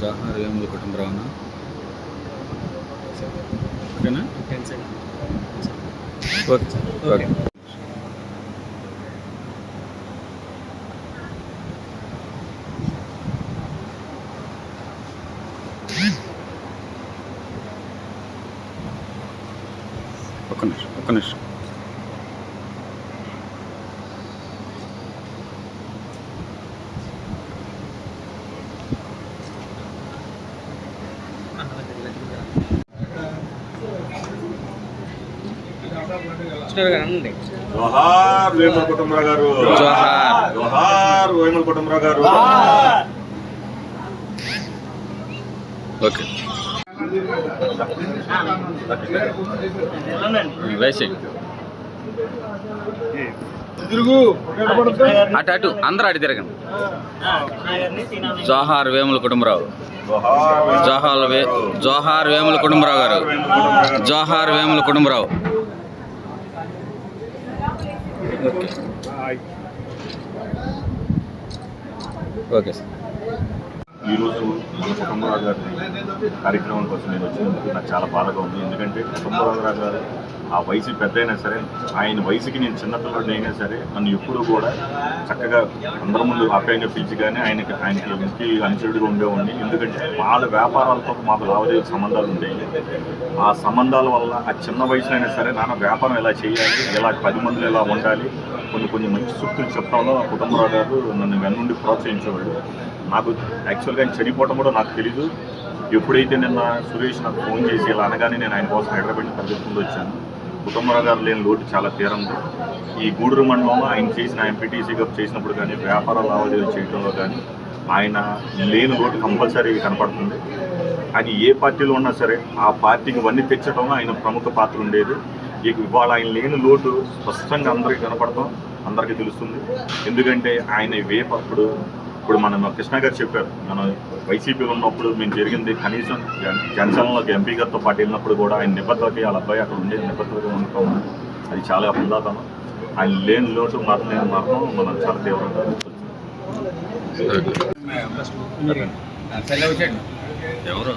జవహర్ వేముల కుటుంబరావునా ఓకేనా? Okay okay. ఒక్క నిమిషం ఒక్క నిమిషం. జోహార్ వేముల కుటుంబరావు గారు. జోహార్. జోహార్ వేముల కుటుంబరావు గారు. ఓకే. అటు అటు అందరూ అటు తిరగండి. జోహార్ వేముల కుటుంబరావు. జోహార్ జోహార్ వే జోహార్ వేముల కుటుంబరావు గారు. జోహార్ వేముల కుటుంబరావు. ఓకే. సార్. ఈరోజు మన కుటుంబరావు గారి కార్యక్రమం కోసం నేను వచ్చినందుకు నాకు చాలా బాధగా ఉంది. ఎందుకంటే కుటుంబరావు గారు ఆ వయసు పెద్ద అయినా సరే ఆయన వయసుకి నేను చిన్నపిల్లడిని అయినా సరే నన్ను ఎప్పుడూ కూడా చక్కగా అందరి ముందు ఆప్యాయంగా పిలిచి కానీ ఆయనకి ఆయనకి ముఖ్య అనుచరుడిగా ఉండేవాడిని. ఎందుకంటే వాళ్ళ వ్యాపారాలతో మాకు లావాదేవీ సంబంధాలు ఉండేవి. ఆ సంబంధాల వల్ల ఆ చిన్న వయసులైనా సరే నాన్న వ్యాపారం ఎలా చేయాలి ఎలా పది మందిలో ఎలా ఉండాలి కొన్ని కొన్ని మంచి సూక్తులు చెప్పడంలో కుటుంబరావు గారు నన్ను వెన్నుండి ప్రోత్సహించేవాళ్ళు నాకు యాక్చువల్గా ఆయన చనిపోవటం కూడా నాకు తెలీదు. ఎప్పుడైతే నిన్న సురేష్ నాకు ఫోన్ చేసి ఇలా అనగానే నేను ఆయన కోసం హైదరాబాద్ పరిగెత్తుకుంటూ వచ్చాను. కుటుంబరావు గారు లేని లోటు చాలా తీరంగా ఈ గూడూరు మండలంలో ఆయన చేసిన ఎంపీటీసీగా చేసినప్పుడు కానీ వ్యాపార లావాదేవీలు చేయడంలో కానీ ఆయన లేని లోటు కంపల్సరీ కనపడుతుంది. ఆయన ఏ పార్టీలో ఉన్నా సరే ఆ పార్టీకి ఇవన్నీ తెచ్చడంలో ఆయన ప్రముఖ పాత్ర ఉండేది. ఇక ఇవాళ ఆయన లేని లోటు స్పష్టంగా అందరికీ కనపడతాం అందరికీ తెలుస్తుంది. ఎందుకంటే ఆయన వేపప్పుడు ఇప్పుడు మనం కృష్ణ గారు చెప్పారు మనం వైసీపీ ఉన్నప్పుడు మేము జరిగింది కనీసం జన- జనసేనలోకి ఎంపీ గారితో పాటు వెళ్ళినప్పుడు కూడా ఆయన నిబద్ధతకి వాళ్ళ అబ్బాయి అక్కడ ఉండే నిబద్ధతగా ఉండటం అది చాలా ఉందాతనం ఆయన లేని లోటు మరణం లేని మరణం మనం చాలా తీవ్రంగా ఎవరు?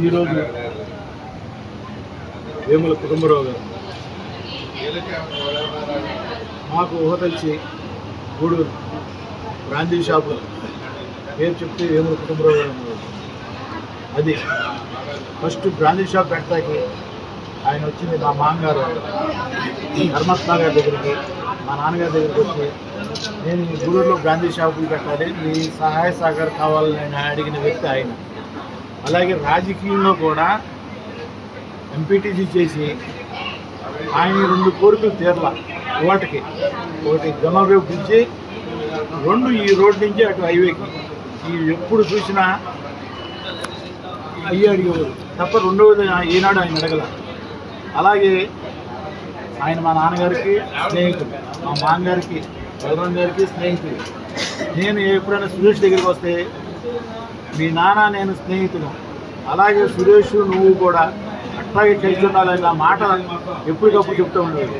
ఈరోజు వేముల కుటుంబరావు గారు. మాకు ఊహ తెలిసి గూడూరు బ్రాందీ షాపు పేరు చెప్తే వేముల కుటుంబరావు అది ఫస్ట్ బ్రాందీ షాప్ పెట్టడానికి ఆయన వచ్చింది మా మామగారు. ధర్మస్థా గారి దగ్గరికి మా నాన్నగారి దగ్గరికి వచ్చి నేను గూడూరులో బ్రాందీ షాపులు పెట్టాలి మీ సహాయ సహకారం కావాలని అడిగిన వ్యక్తి ఆయన. అలాగే రాజకీయంలో కూడా ఎంపీటీసీ చేసి ఆయన రెండు కోరికలు తీరలా. ఓటకి ఒకటి గమవేపు బ్రిడ్జి రెండు ఈ రోడ్ నుంచి అటు హైవేకి. ఈ ఎప్పుడు చూసినా అయ్యి అడిగేవారు తప్ప రెండవది ఈనాడు ఆయన అడగల. అలాగే ఆయన మా నాన్నగారికి స్నేహితుడు మా మామగారికి బలరాం గారికి స్నేహితుడు. నేను ఎప్పుడైనా సురేష్ దగ్గరికి వస్తే మీ నాన్న నేను స్నేహితుడు అలాగే సురేష్ నువ్వు కూడా అట్లాగే కలిసి ఉండాలి నా మాట ఎప్పటికప్పుడు చెప్తూ ఉండేది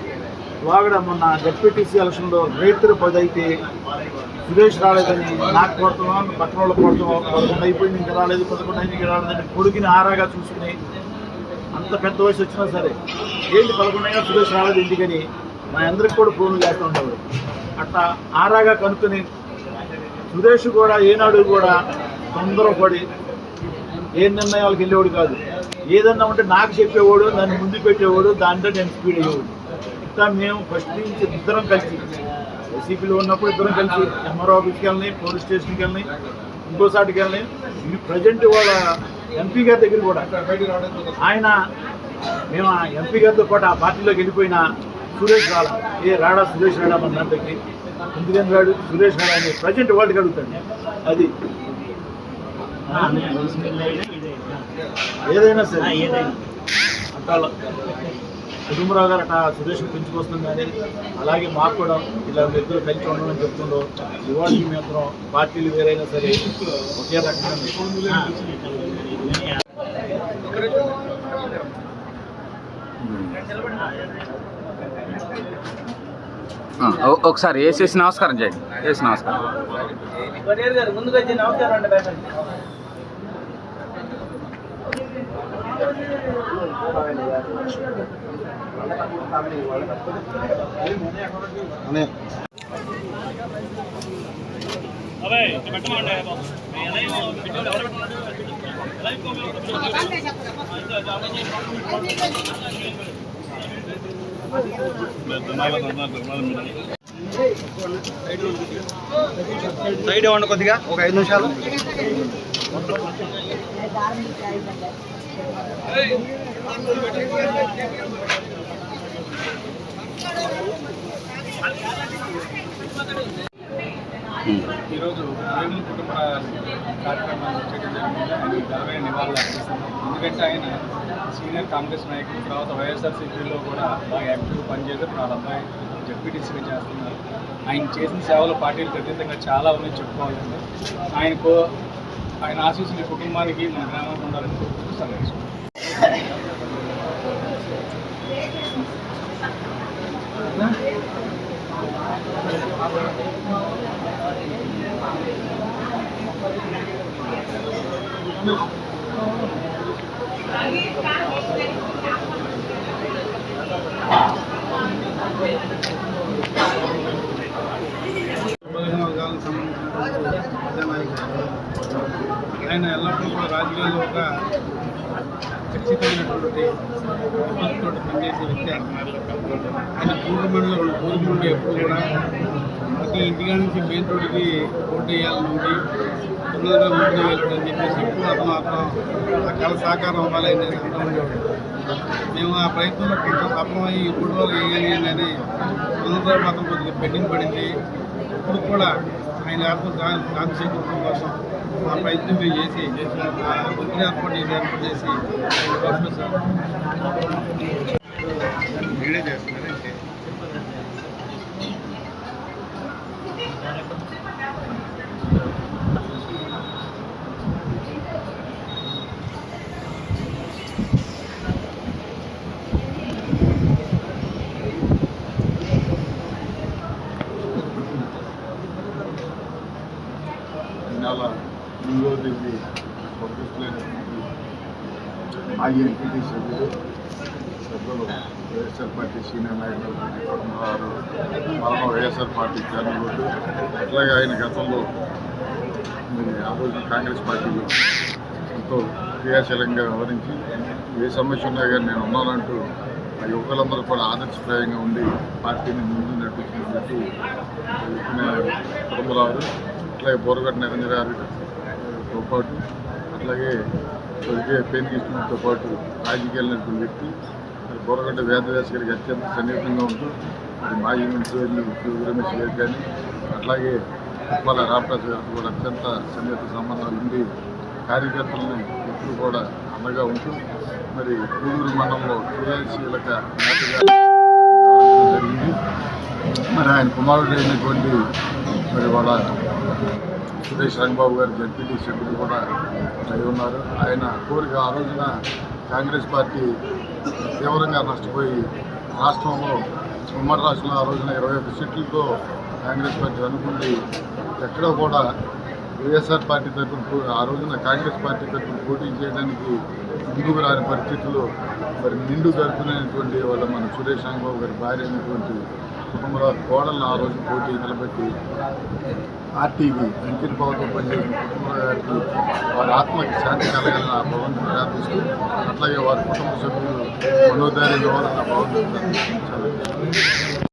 వాగడ మొన్న జడ్పీటీసీ ఎలక్షన్లో రైతుల పదైతే సురేష్ రాలేదని నాకు కొడుతున్నాను పక్కన వాళ్ళు కొడుతున్నాం పదకొండు అయిపోయింది ఇంకా రాలేదు పదకొండు అయింది ఇంకా రాలేదని కొడుకుని ఆరాగా చూసుకుని అంత పెద్ద వయసు వచ్చినా సరే ఏంటి పదకొండు అయినా సురేష్ రాలేదు ఇంటికని మా అందరికి కూడా ఫోన్లు చేస్తూ ఉండేవాడు అట్లా ఆరాగా కనుక్కొని సురేష్ కూడా ఏనాడు కూడా తొందరపడి ఏ నిర్ణయాలకు వెళ్ళేవాడు కాదు. ఏదన్నా ఉంటే నాకు చెప్పేవాడు నన్ను ముందు పెట్టేవాడు దాంట్లో నేను స్పీడ్ అయ్యేవాడు ఇట్లా మేము ఫస్ట్ నుంచి ఇద్దరం కలిసి వైసీపీలో ఉన్నప్పుడు ఇద్దరం కలిసి ఎంఆర్ఓ ఆఫీస్కి వెళ్ళని పోలీస్ స్టేషన్కి వెళ్ళని ఇంకోసాటికి వెళ్ళని ఈ ప్రజెంట్ వాళ్ళ ఎంపీ గారి దగ్గర కూడా ఆయన మేము ఆ ఎంపీ గారితో పాటు ఆ పార్టీలోకి వెళ్ళిపోయిన సురేష్ రాడా ఏ రాడా సురేష్ రాడా మన దాంట్లోకి ఎందుకని రాడు? సురేష్ రాడా అని ప్రజెంట్ వాళ్ళకి అడుగుతాడు. అది. ఏదైనా సరే. అట్లా? కుటుంబరావు గారు అట్లా సురేష్ పెంచుకొస్తుంది కానీ అలాగే మాకు కూడా ఇలా ఇద్దరు కలిసి ఉండమని చెప్తుండో ఇవాళ మేము పార్టీలు వేరైనా సరే ఒకే రకంగా ఒకసారి వేసేసి నమస్కారం చేయండి. వేసి నమస్కారం. గారు ముందుకు వచ్చి నమస్కారం అండి సైడ్ ఇవ్వండి కొద్దిగా ఒక ఐదు నిమిషాలు ఈరోజు వేముల కుటుంబ కార్యక్రమాలు చేయడం జరిగింది. ఆయన నివాళులు అర్పిస్తున్నాం. ఎందుకంటే ఆయన సీనియర్ కాంగ్రెస్ నాయకులు తర్వాత వైఎస్ఆర్సీపీలో కూడా బాగా యాక్టివ్గా పనిచేసి ఇప్పుడు వాళ్ళ అబ్బాయి జడ్పీటీసీగా చేస్తున్నారు. ఆయన చేసిన సేవలు పార్టీలు ప్రత్యేకంగా చాలా ఉన్నాయి చెప్పుకోవాలండి. ఆయనకు ఆయన ఆశీస్సులు కుటుంబానికి మన గ్రామానికి ఉండాలని కోరుకుంటూ ఆయన ఎల్లప్పుడూ కూడా రాజకీయాల్లో ఒక ఖచ్చితమైనటువంటి నిబద్ధతతో పనిచేసే వ్యక్తి ఆయన ఆయన పూర్వ మండలం పూర్వ నుండి ఎప్పుడు కూడా ప్రతి ఇంటికాడ నుంచి మెయిన్ రోడ్డుకి ఓటు వేయాలని ఉండి తొమ్మిదిగా ఓటు వేయాలని చెప్పేసి ఎప్పుడు అతను అతను ఆ కళ సాకారం అవ్వాలి అనేది అంటూ ఉండేవాడు మేము ఆ ప్రయత్నంలో కొంచెం సఫలమై ఇప్పుడు మూడు రోజులు వేయాలి అని తొమ్మిది మాత్రం కొద్దిగా పెండింగ్ పడింది. ఇప్పుడు కూడా ఆయన ఆత్మ శాంతి చేకూరడం కోసం ఆ ప్రయత్నం మేము చేసి ఆ ఏర్పాటు చేసి ఏర్పాటు చేసి ఆయన పంపిస్తాం చేస్తున్నారంటే ఎనిమిదో మాజీ ఎంపీటీ సభ్యులు సభ్యులు వైఎస్ఆర్ పార్టీ సీనియర్ నాయకులు గారు మరణ వైఎస్ఆర్ పార్టీ చైర్మన్ అట్లాగే ఆయన గతంలో ఆ రోజు కాంగ్రెస్ పార్టీలో ఎంతో క్రియాశీలంగా వివరించి ఏ సమస్య ఉన్నా కానీ నేను ఉన్నానంటూ ఆ యువకులందరూ కూడా ఆదర్శప్రాయంగా ఉండి పార్టీని ముందు నడిపించినట్టు కుటుంబరావు అట్లాగే బోరగడ్డ నిరంజన్ వ్యక్తితో పాటు అట్లాగే స్వర్గీయ పేరు పాటు రాజకీయాలు నడిపిన వ్యక్తి మరి బోరగడ్డ వేదవ్యాస గారికి అత్యంత సన్నిహితంగా ఉంటూ మరి మాజీ మంత్రి రమేష్ గారు కానీ అట్లాగే ఉప్పాల రామప్రసాద్ గారితో కూడా అత్యంత సన్నిహిత సంబంధాలు ఉండి కార్యకర్తలని ఎప్పుడు కూడా అండగా ఉంటూ మరి కూడూరు మండలంలో క్రియాశీలక జరిగింది. మరి ఆయన కుమారుడు అయినటువంటి మరి వాళ్ళ సురేష్ రంగబాబు గారు జడ్పీటీ సభ్యులు కూడా అయి ఉన్నారు. ఆయన కోరిక ఆ రోజున కాంగ్రెస్ పార్టీ తీవ్రంగా నష్టపోయి రాష్ట్రంలో ఉమ్మడి రాష్ట్రంలో ఆ రోజున ఇరవై ఒక్క సీట్లతో కాంగ్రెస్ పార్టీ అనుకుంది. ఎక్కడో కూడా వైఎస్ఆర్ పార్టీ తరఫున ఆ రోజున కాంగ్రెస్ పార్టీ తరఫున పోటీ చేయడానికి ముందుకు రాని పరిస్థితుల్లో మరి నిండు జరుపుకునేటువంటి వాళ్ళ మన సురేష్ రంగబాబు గారి భార్య అయినటువంటి కుటుంబంలో కోడలను ఆ రోజు పోటీ నిలబెట్టి ఆర్టీవీ వెంకట బాబుతో పనిచేసిన కుటుంబరావు గారికి వారి ఆత్మకి శాంతి కలగాలని ఆ భగవంతుని ప్రార్థిస్తూ అట్లాగే వారి కుటుంబ సభ్యులు మనోధైర్యం ఇవ్వాలని ఆ భగవంతుని ప్రార్థిస్తూ